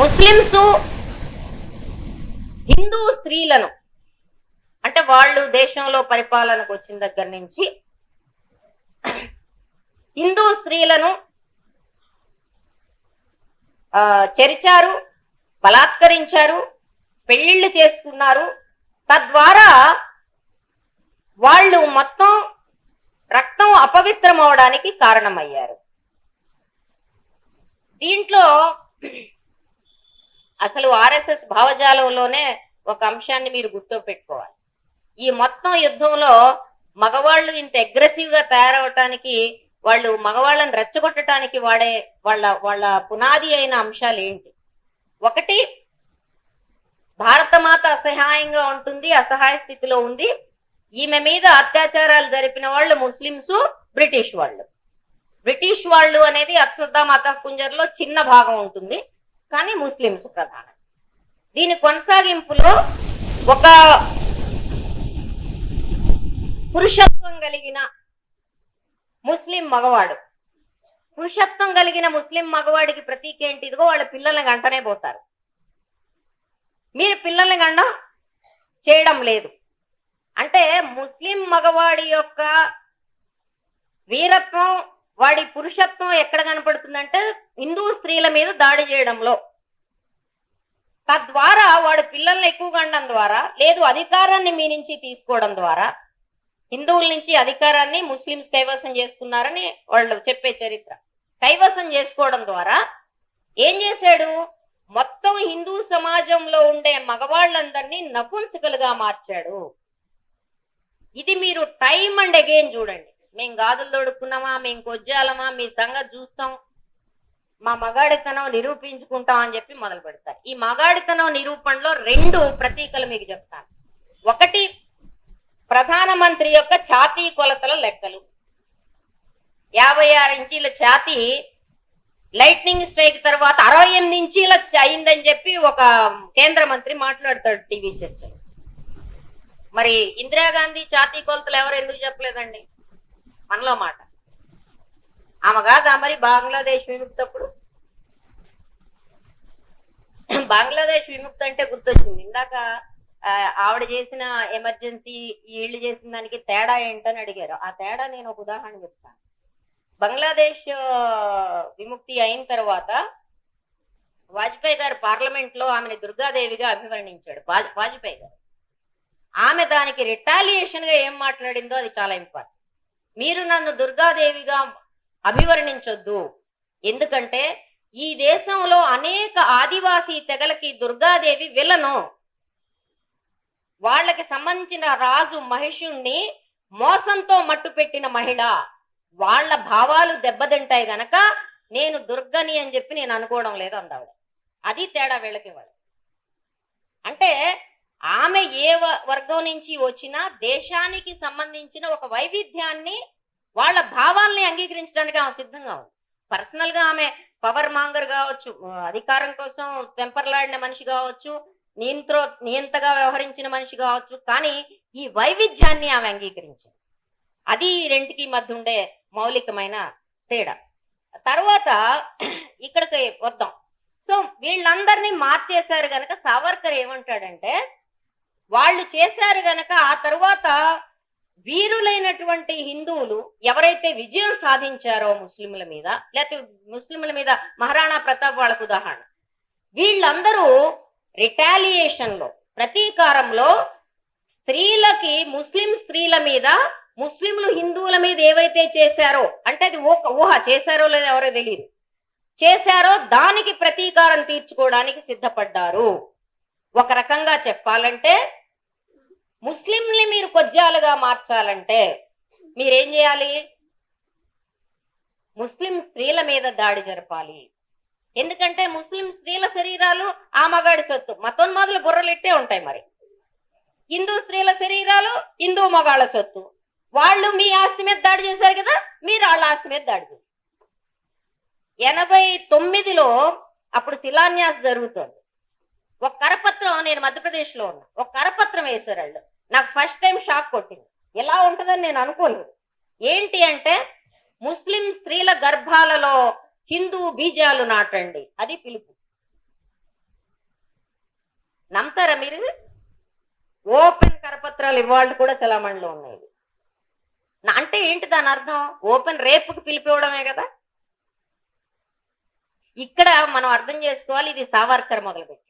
Muslims Hindu స్త్రీలను అంటే వాళ్ళు దేశంలో పరిపాలనకు వచ్చిన దగ్గర నుంచి హిందూ స్త్రీలను ఆ, చెరిచారు బలాత్కరించారు పెళ్ళిళ్ళు చేసుకున్నారు. తద్వారా వాళ్ళు మొత్తం రక్తం అపవిత్రం అవడానికి కారణమయ్యారు. దీంట్లో అసలు ఆర్ఎస్ఎస్ భావజాలంలోనే ఒక అంశాన్ని మీరు గుర్తు పెట్టుకోవాలి ఈ మొత్తం యుద్ధంలో మగవాళ్ళు ఇంత అగ్రెసివ్గా తయారవటానికి వాళ్ళు మగవాళ్ళని రెచ్చగొట్టడానికి వాడే వాళ్ళ వాళ్ళ పునాది అయిన అంశాలు ఏంటి? ఒకటి భారతమాత అసహాయంగా ఉంటుంది అసహాయ స్థితిలో ఉంది. ఈమె మీద అత్యాచారాలు జరిపిన వాళ్ళు ముస్లింస్ బ్రిటిష్ వాళ్ళు. బ్రిటిష్ వాళ్ళు అనేది అశ్వత్థామ కుంజర్లో చిన్న భాగం ఉంటుంది. కానీ ముస్లింస్ ప్రధానం. దీని కొనసాగింపులో ఒక పురుషత్వం కలిగిన ముస్లిం మగవాడు పురుషత్వం కలిగిన ముస్లిం మగవాడికి ప్రతీక ఏంటి? ఇదిగో వాళ్ళ పిల్లల్ని గంటనే పోతారు. మీరు పిల్లల్ని గండం చేయడం లేదు. అంటే ముస్లిం మగవాడి యొక్క వీరత్వం వాడి పురుషత్వం ఎక్కడ కనపడుతుందంటే హిందూ స్త్రీల మీద దాడి చేయడంలో. తద్వారా వాడు పిల్లల్ని ఎక్కువగా అండడం ద్వారా లేదు అధికారాన్ని మీ నుంచి తీసుకోవడం ద్వారా హిందువుల నుంచి అధికారాన్ని ముస్లింస్ కైవసం చేసుకున్నారని వాళ్ళు చెప్పే చరిత్ర. కైవసం చేసుకోవడం ద్వారా ఏం చేశాడు? మొత్తం హిందూ సమాజంలో ఉండే మగవాళ్ళందరినీ నపుంసకులుగా మార్చాడు. ఇది మీరు టైం అండ్ అగైన్ చూడండి. మేము గాజులు తొడుక్కున్నామా మేము కొజ్జాలమా మీ సంగతి చూస్తాం. మా మగాడితనం నిరూపించుకుంటాం అని చెప్పి మొదలు పెడతారు. ఈ మగాడితనం నిరూపణలో రెండు ప్రతీకలు మీకు చెప్తాను. ఒకటి ప్రధానమంత్రి యొక్క ఛాతీ కొలతల లెక్కలు. యాభై ఆరు ఇంచీల ఛాతీ లైట్నింగ్ స్ట్రైక్ తర్వాత అరవై ఎనిమిది ఇంచీల అయిందని చెప్పి ఒక కేంద్ర మంత్రి మాట్లాడతాడు టీవీ చర్చలో. మరి ఇందిరాగాంధీ ఛాతీ కొలతలు ఎవరు ఎందుకు చెప్పలేదండి? మనలో మాట. ఆమె కాదా మరి? బంగ్లాదేశ్ విముక్తప్పుడు? బంగ్లాదేశ్ విముక్తి అంటే గుర్తొచ్చింది. ఇందాక ఆవిడ చేసిన ఎమర్జెన్సీ వీళ్ళు చేసిన దానికి తేడా ఏంటని అడిగారు. ఆ తేడా నేను ఒక ఉదాహరణ చెప్తాను. బంగ్లాదేశ్ విముక్తి అయిన తర్వాత వాజ్పేయి గారు పార్లమెంట్లో ఆమెను దుర్గాదేవిగా అభివర్ణించాడు. వాజ్- వాజ్పేయి గారు. ఆమె దానికి రిటాలియేషన్గా ఏం మాట్లాడిందో అది చాలా ఇంపార్టెంట్. మీరు నన్ను దుర్గాదేవిగా అభివర్ణించొద్దు. ఎందుకంటే ఈ దేశంలో అనేక ఆదివాసీ తెగలకి దుర్గాదేవి విలను. వాళ్ళకి సంబంధించిన రాజు మహిషుణ్ణి మోసంతో మట్టు పెట్టిన మహిళ. వాళ్ళ భావాలు దెబ్బతింటాయి గనక నేను దుర్గని అని చెప్పి నేను అనుకోవడం లేదు అందావిడ. అది తేడా వీళ్ళకి వాళ్ళు అంటే ఆమె ఏ వర్గం నుంచి వచ్చినా దేశానికి సంబంధించిన ఒక వైవిధ్యాన్ని వాళ్ళ భావాల్ని అంగీకరించడానికి ఆమె సిద్ధంగా ఉంది. పర్సనల్గా ఆమె పవర్ మాంగర్ కావచ్చు అధికారం కోసం పెంపర్లాడిన మనిషి కావచ్చు నియంత్రో నియంతగా వ్యవహరించిన మనిషి కావచ్చు కానీ ఈ వైవిధ్యాన్ని ఆమె అంగీకరించింది. అది రెంటికి మధ్య ఉండే మౌలికమైన తేడా. తర్వాత ఇక్కడికి వద్దాం. సో వీళ్ళందరినీ మార్చేశారు కనుక సావర్కర్ ఏమంటాడంటే వాళ్ళు చేశారు గనక ఆ తరువాత వీరులైనటువంటి హిందువులు ఎవరైతే విజయం సాధించారో ముస్లింల మీద లేకపోతే ముస్లింల మీద మహారాణా ప్రతాప్ వాళ్ళకు ఉదాహరణ. వీళ్ళందరూ రిటాలియేషన్లో ప్రతీకారంలో స్త్రీలకి ముస్లిం స్త్రీల మీద ముస్లింలు హిందువుల మీద ఏవైతే చేశారో అంటే అది ఒక ఊహ చేశారో లేదో ఎవరో తెలియదు చేశారో దానికి ప్రతీకారం తీర్చుకోవడానికి సిద్ధపడ్డారు. ఒక రకంగా చెప్పాలంటే ముస్లింని మీరు కొజ్జాలుగా మార్చాలంటే మీరేం చేయాలి? ముస్లిం స్త్రీల మీద దాడి జరపాలి. ఎందుకంటే ముస్లిం స్త్రీల శరీరాలు ఆ మగాడి సొత్తు మతోన్మాదులు బుర్రలిట్టే ఉంటాయి మరి. హిందూ స్త్రీల శరీరాలు హిందూ మగాళ్ళ సొత్తు. వాళ్ళు మీ ఆస్తి మీద దాడి చేశారు కదా మీరు వాళ్ళ ఆస్తి మీద దాడి చేశారు. ఎనభై తొమ్మిదిలో అప్పుడు శిలాన్యాస్ జరుగుతుంది. ఒక కరపత్రం నేను మధ్యప్రదేశ్లో ఉన్నా. ఒక కరపత్రం వేశారు వాళ్ళు. నాకు ఫస్ట్ టైం షాక్ కొట్టింది. ఎలా ఉంటుందని నేను అనుకోలేదు. ఏంటి అంటే ముస్లిం స్త్రీల గర్భాలలో హిందూ బీజాలు నాటండి. అది పిలుపు. నమ్ముతారా మీరు? ఓపెన్ కరపత్రాలు ఇవాళ కూడా చలామణిలో ఉన్నాయి. అంటే ఏంటి దాని అర్థం? ఓపెన్ రేపుకి పిలిపివ్వడమే కదా? ఇక్కడ మనం అర్థం చేసుకోవాలి ఇది సావర్కర్ మొదలుపెట్టి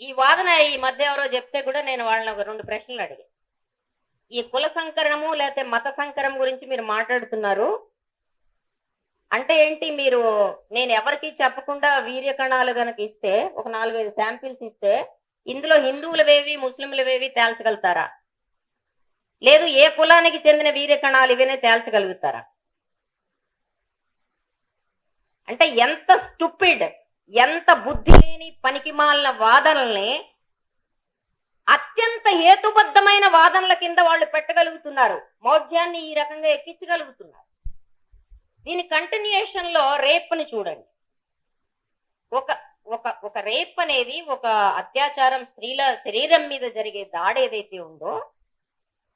ఈ వాదన ఈ మధ్య ఎవరో చెప్తే కూడా నేను వాళ్ళని ఒక రెండు ప్రశ్నలు అడిగాను ఈ కుల సంకరణము లేకపోతే మత సంకరం గురించి మీరు మాట్లాడుతున్నారు. అంటే ఏంటి మీరు నేను ఎవరికి చెప్పకుండా వీర్య కణాలు ఇస్తే ఒక నాలుగైదు శాంపిల్స్ ఇస్తే ఇందులో హిందువులవేవి ముస్లింలవేవి తేల్చగలుగుతారా? లేదు ఏ కులానికి చెందిన వీర్య కణాలు ఇవనే తేల్చగలుగుతారా? అంటే ఎంత స్టూపిడ్ ఎంత బుద్ధి లేని పనికిమాలిన వాదనల్ని అత్యంత హేతుబద్ధమైన వాదనల కింద వాళ్ళు పెట్టగలుగుతున్నారు. మౌఢ్యాన్ని ఈ రకంగా ఎక్కించగలుగుతున్నారు. దీని కంటిన్యూషన్లో రేప్ని చూడండి. ఒక ఒక ఒక రేప్ అనేది ఒక అత్యాచారం స్త్రీల శరీరం మీద జరిగే దాడి ఏదైతే ఉందో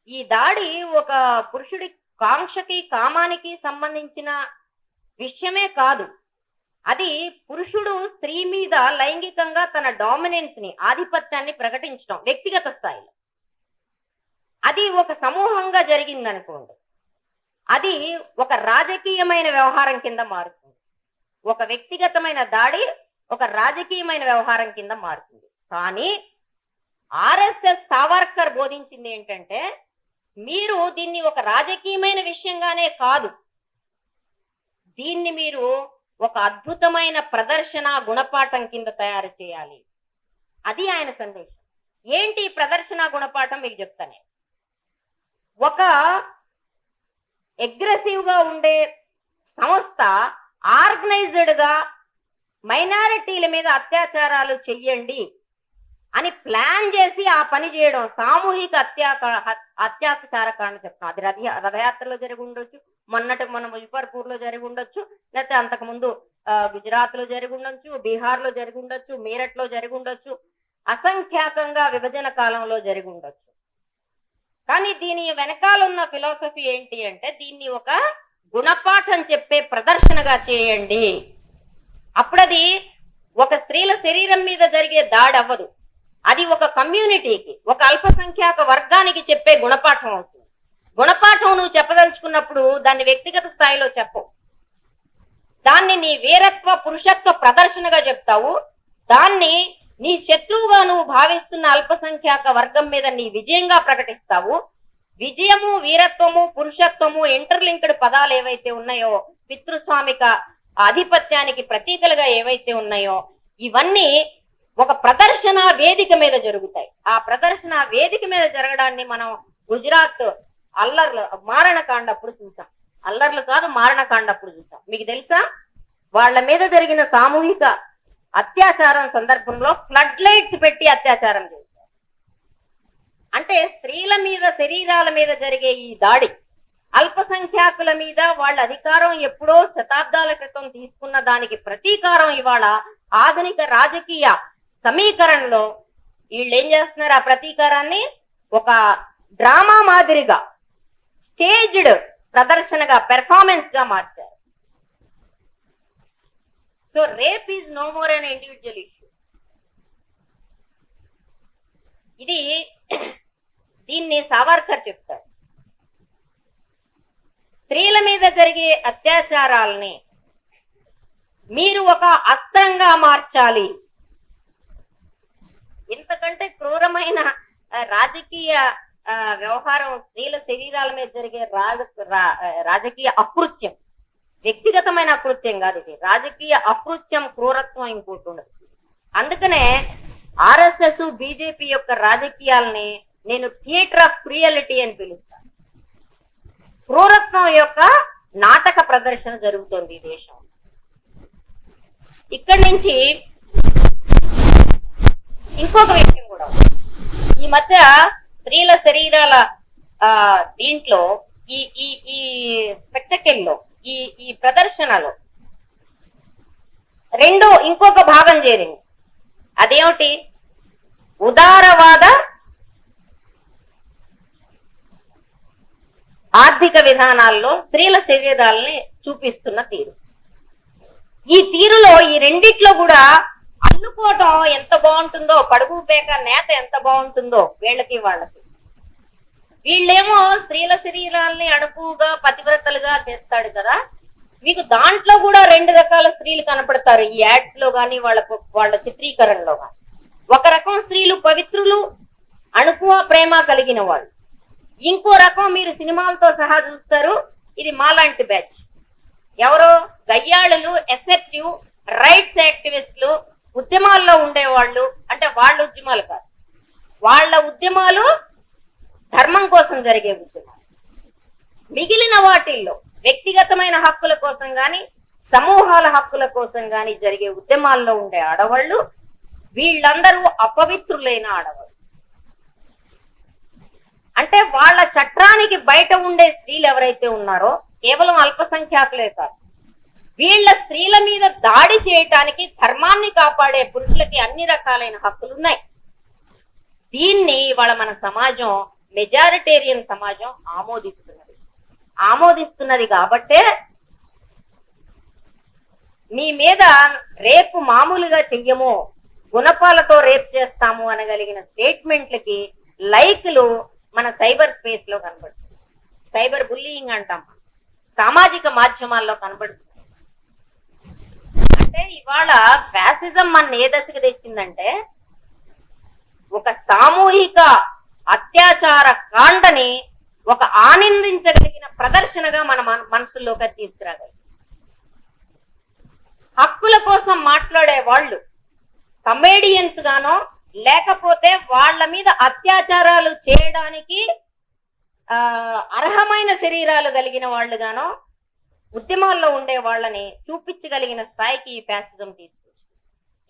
ఈ దాడి ఒక పురుషుడి కాంక్షకి కామానికి సంబంధించిన విషయమే కాదు. అది పురుషుడు స్త్రీ మీద లైంగికంగా తన డామినెన్స్ని ఆధిపత్యాన్ని ప్రకటించడం వ్యక్తిగత స్థాయిలో. అది ఒక సమూహంగా జరిగింది అనుకోండి అది ఒక రాజకీయమైన వ్యవహారం కింద మారుతుంది. ఒక వ్యక్తిగతమైన దాడి ఒక రాజకీయమైన వ్యవహారం కింద మారుతుంది. కానీ ఆర్ఎస్ఎస్ సావర్కర్ బోధించింది ఏంటంటే మీరు దీన్ని ఒక రాజకీయమైన విషయంగానే కాదు. దీన్ని మీరు ఒక అద్భుతమైన ప్రదర్శన గుణపాఠం కింద తయారు చేయాలి. అది ఆయన సందేశం. ఏంటి ప్రదర్శన గుణపాఠం? మీకు చెప్తానే ఒక అగ్రెసివ్గా ఉండే సంస్థ ఆర్గనైజ్డ్గా మైనారిటీల మీద అత్యాచారాలు చెయ్యండి అని ప్లాన్ చేసి ఆ పని చేయడం సామూహిక అత్యాక అత్యాచార కాండ చెప్తాం. అది రథ రథయాత్రలో జరిగి ఉండొచ్చు మొన్నటి మన ముజఫర్పూర్లో జరిగి ఉండొచ్చు లేకపోతే అంతకు ముందు గుజరాత్లో జరిగి ఉండొచ్చు బీహార్లో జరిగి ఉండొచ్చు మీరట్లో జరిగి ఉండొచ్చు అసంఖ్యాకంగా విభజన కాలంలో జరిగి ఉండొచ్చు. కానీ దీని వెనకాల ఉన్న ఫిలాసఫీ ఏంటి అంటే దీన్ని ఒక గుణపాఠం చెప్పే ప్రదర్శనగా చేయండి. అప్పుడది ఒక స్త్రీల శరీరం మీద జరిగే దాడి అవ్వదు. అది ఒక కమ్యూనిటీకి ఒక అల్పసంఖ్యాక వర్గానికి చెప్పే గుణపాఠం అవుతుంది. గుణపాఠం నువ్వు చెప్పదలుచుకున్నప్పుడు దాన్ని వ్యక్తిగత స్థాయిలో చెప్పవు దాన్ని నీ వీరత్వ పురుషత్వ ప్రదర్శనగా చెప్తావు. దాన్ని నీ శత్రువుగా నువ్వు భావిస్తున్న అల్పసంఖ్యాక వర్గం మీద నీ విజయంగా ప్రకటిస్తావు. విజయము వీరత్వము పురుషత్వము ఇంటర్లింక్డ్ పదాలు ఏవైతే ఉన్నాయో పితృస్వామిక ఆధిపత్యానికి ప్రతీకలుగా ఏవైతే ఉన్నాయో ఇవన్నీ ఒక ప్రదర్శన వేదిక మీద జరుగుతాయి. ఆ ప్రదర్శన వేదిక మీద జరగడాన్ని మనం గుజరాత్ అల్లర్లు మారణకాండ అప్పుడు చూసాం అల్లర్లు కాదు మారణకాండ అప్పుడు చూసాం మీకు తెలుసా? వాళ్ళ మీద జరిగిన సామూహిక అత్యాచారం సందర్భంలో ఫ్లడ్ లైట్స్ పెట్టి అత్యాచారం చేశారు. అంటే స్త్రీల మీద శరీరాల మీద జరిగే ఈ దాడి అల్పసంఖ్యాకుల మీద వాళ్ళ అధికారం ఎప్పుడో శతాబ్దాల క్రితం తీసుకున్న దానికి ప్రతీకారం ఇవాళ ఆధునిక రాజకీయ సమీకరణలో వీళ్ళు ఏం చేస్తున్నారు? ఆ ప్రతీకారాన్ని ఒక డ్రామా మాదిరిగా స్టేజ్డ్ ప్రదర్శనగా పెర్ఫార్మెన్స్గా మార్చారు. So rape is no more an individual issue ఇది దీన్ని సావర్కర్ చెప్తాడు. స్త్రీల మీద జరిగే అత్యాచారాలని మీరు ఒక అస్త్రంగా మార్చాలి. ఇంతకంటే క్రూరమైన రాజకీయ వ్యవహారం స్త్రీల శరీరాల మీద జరిగే రాజ రాజకీయ అకృత్యం. వ్యక్తిగతమైన అకృత్యం కాదు ఇది. రాజకీయ అకృత్యం క్రూరత్వం ఇంకోటి ఉండదు. అందుకనే ఆర్ఎస్ఎస్ బీజేపీ యొక్క రాజకీయాలని నేను థియేటర్ ఆఫ్ క్రియాలిటీ అని పిలుస్తాను. క్రూరత్వం యొక్క నాటక ప్రదర్శన జరుగుతుంది ఈ దేశం ఇక్కడి నుంచి ఇంకొక విషయం కూడా ఈ మధ్య స్త్రీల శరీరాల ఆ దీంట్లో ఈ ఈ ఈ spectacle లో ఈ ఈ ప్రదర్శనలో రెండో ఇంకొక భాగం చేరింది. అదేమిటి? ఉదారవాద ఆర్థిక విధానాల్లో స్త్రీల శరీరాలని చూపిస్తున్న తీరు. ఈ తీరులో ఈ రెండిట్లో కూడా అల్లుకోవటం ఎంత బాగుంటుందో పడుగు పేక నేత ఎంత బాగుంటుందో వీళ్ళకి వాళ్ళకి. వీళ్ళేమో స్త్రీల శరీరాల్ని అడుపుగా పతివ్రతలుగా చేస్తాడు కదా. మీకు దాంట్లో కూడా రెండు రకాల స్త్రీలు కనపడతారు. ఈ యాడ్స్లో గాని వాళ్ళ వాళ్ళ చిత్రీకరణలో గాని. ఒక రకం స్త్రీలు పవిత్రులు అణుకువ ప్రేమ కలిగిన వాళ్ళు. ఇంకో రకం మీరు సినిమాలతో సహా చూస్తారు ఇది మాలాంటి బ్యాచ్. ఎవరో గయ్యాళులు ఎసెప్టివ్ రైట్స్ యాక్టివిస్టులు ఉద్యమాల్లో ఉండేవాళ్ళు అంటే వాళ్ళ ఉద్యమాలు కాదు. వాళ్ళ ఉద్యమాలు ధర్మం కోసం జరిగే ఉద్యమాలు. మిగిలిన వాటిల్లో వ్యక్తిగతమైన హక్కుల కోసం గాని సమూహాల హక్కుల కోసం గాని జరిగే ఉద్యమాల్లో ఉండే ఆడవాళ్ళు వీళ్ళందరూ అపవిత్రులైన ఆడవాళ్ళు. అంటే వాళ్ళ చట్టానికి బయట ఉండే స్త్రీలు ఎవరైతే ఉన్నారో కేవలం అల్పసంఖ్యాకులే కాదు. వీళ్ళ స్త్రీల మీద దాడి చేయటానికి ధర్మాన్ని కాపాడే పురుషులకి అన్ని రకాలైన హక్కులు ఉన్నాయి దీన్ని ఇవాళ మన సమాజం మెజారిటేరియన్ సమాజం ఆమోదిస్తున్నది. ఆమోదిస్తున్నది కాబట్టే మీ మీద రేపు మామూలుగా చెయ్యము గుణపాలతో రేప్ చేస్తాము అనగలిగిన స్టేట్మెంట్లకి లైక్లు మన సైబర్ స్పేస్లో కనబడుతుంది. సైబర్ బుల్లింగ్ అంటాం సామాజిక మాధ్యమాల్లో కనబడుతుంది. అంటే ఇవాళ ఫ్యాసిజం మన ఏ దశకు తెచ్చిందంటే ఒక సామూహిక అత్యాచార కాండని ఒక ఆనందించగలిగిన ప్రదర్శనగా మన మన- మనసుల్లోకి తీసుకురాగలి హక్కుల కోసం మాట్లాడే వాళ్ళు కమేడియన్స్ గానో లేకపోతే వాళ్ళ మీద అత్యాచారాలు చేయడానికి అర్హమైన శరీరాలు కలిగిన వాళ్ళు గానో ఉద్యమాల్లో ఉండే వాళ్ళని చూపించగలిగిన స్థాయికి ఈ ఫ్యాసిజం తీసుకొచ్చింది.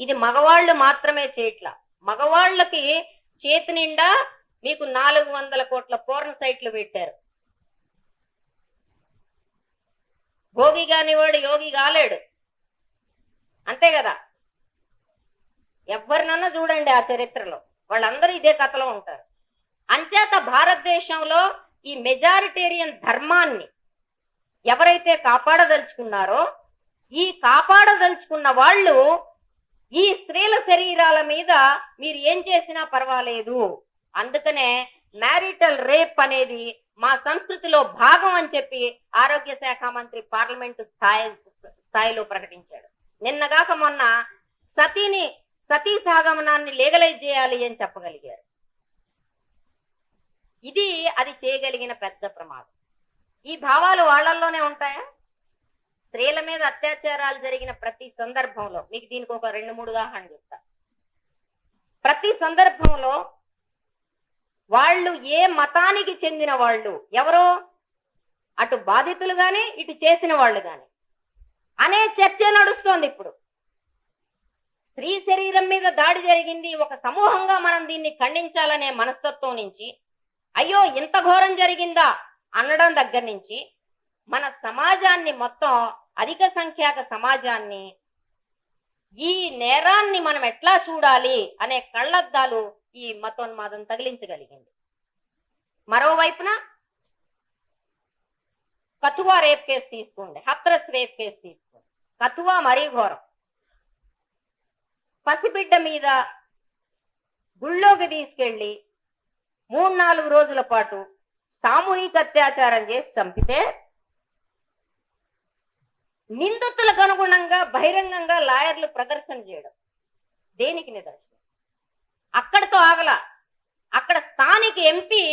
ఇది మగవాళ్ళు మాత్రమే చేయట్ల. మగవాళ్ళకి చేతి నిండా మీకు నాలుగు వందల కోట్ల పోర్న్ సైట్లు పెట్టారు. భోగి కానివాడు యోగి కాలేడు. అంతే కదా? ఎవరినన్నా చూడండి ఆ చరిత్రలో. వాళ్ళందరూ ఇదే కథలో ఉంటారు. అంచేత భారతదేశంలో ఈ మెజారిటేరియన్ ధర్మాన్ని ఎవరైతే కాపాడదలుచుకున్నారో ఈ కాపాడదలుచుకున్న వాళ్ళు ఈ స్త్రీల శరీరాల మీద మీరు ఏం చేసినా పర్వాలేదు. అందుకనే మ్యారిటల్ రేప్ అనేది మా సంస్కృతిలో భాగం అని చెప్పి ఆరోగ్య శాఖ మంత్రి పార్లమెంటు స్థాయి స్థాయిలో ప్రకటించాడు. నిన్నగాక మొన్న సతీని సతీ సహగమనాన్ని లీగలైజ్ చేయాలి అని చెప్పగలిగారు. ఇది అది చేయగలిగిన పెద్ద ప్రమాదం. ఈ భావాలు వాళ్ళల్లోనే ఉంటాయా? స్త్రీల మీద అత్యాచారాలు జరిగిన ప్రతి సందర్భంలో మీకు దీనికి ఒక రెండు మూడు ఉదాహరణ చెప్తా. ప్రతి సందర్భంలో వాళ్ళు ఏ మతానికి చెందిన వాళ్ళు? ఎవరో? అటు బాధితులు గాని ఇటు చేసిన వాళ్ళు గాని. అనే చర్చ నడుస్తోంది ఇప్పుడు. స్త్రీ శరీరం మీద దాడి జరిగింది ఒక సమూహంగా మనం దీన్ని ఖండించాలనే మనస్తత్వం నుంచి అయ్యో ఇంత ఘోరం జరిగిందా? అనడం దగ్గర నుంచి మన సమాజాన్ని మొత్తం అధిక సంఖ్యాక సమాజాన్ని ఈ నేరాన్ని మనం ఎట్లా చూడాలి అనే కళ్ళద్దాలు ఈ మతోన్మాదం తగిలించగలిగింది. మరోవైపున కథువా రేప్ కేసు తీసుకోండి హత్రస్ రేప్ కేసు తీసుకోండి. కథువా మరీ ఘోరం. పసిబిడ్డ మీద గుళ్ళోకి తీసుకెళ్ళి మూడు నాలుగు రోజుల పాటు సామూహిక అత్యాచారం చేసి చంపితే నిందితులకు అనుగుణంగా బహిరంగంగా లాయర్లు ప్రదర్శన చేయడం. దేనికి నిదర్శనం? అక్కడితో ఆగల అక్కడ స్థానిక ఎంపీ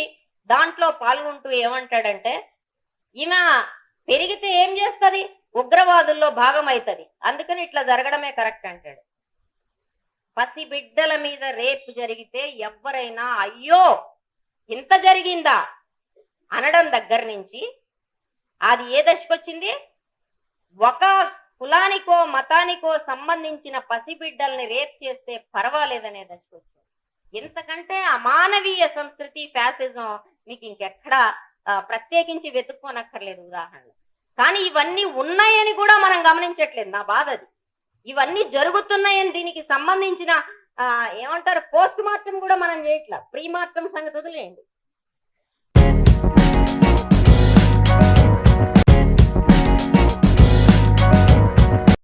దాంట్లో పాల్గొంటూ ఏమంటాడంటే ఈమె పెరిగితే ఏం చేస్తది? ఉగ్రవాదుల్లో భాగం అవుతుంది అందుకని ఇట్లా జరగడమే కరెక్ట్ అంటాడు. పసి బిడ్డల మీద రేపు జరిగితే ఎవరైనా అయ్యో! ఇంత జరిగిందా? అనడం దగ్గర నుంచి అది ఏ దశకొచ్చింది? ఒక కులానికో మతానికో సంబంధించిన పసిబిడ్డల్ని రేప్ చేస్తే పర్వాలేదనే దశకొచ్చింది. ఇంతకంటే అమానవీయ సంస్కృతి ఫ్యాసిజం మీకు ఇంకెక్కడా ప్రత్యేకించి వెతుక్కోనక్కర్లేదు ఉదాహరణ కానీ ఇవన్నీ ఉన్నాయని కూడా మనం గమనించట్లేదు. నా బాధ అది. ఇవన్నీ జరుగుతున్నాయని దీనికి సంబంధించిన ఏమంటారు పోస్ట్ మార్టం కూడా మనం చేయట్లా. ప్రీ మార్టం సంగతి వదిలేయండి.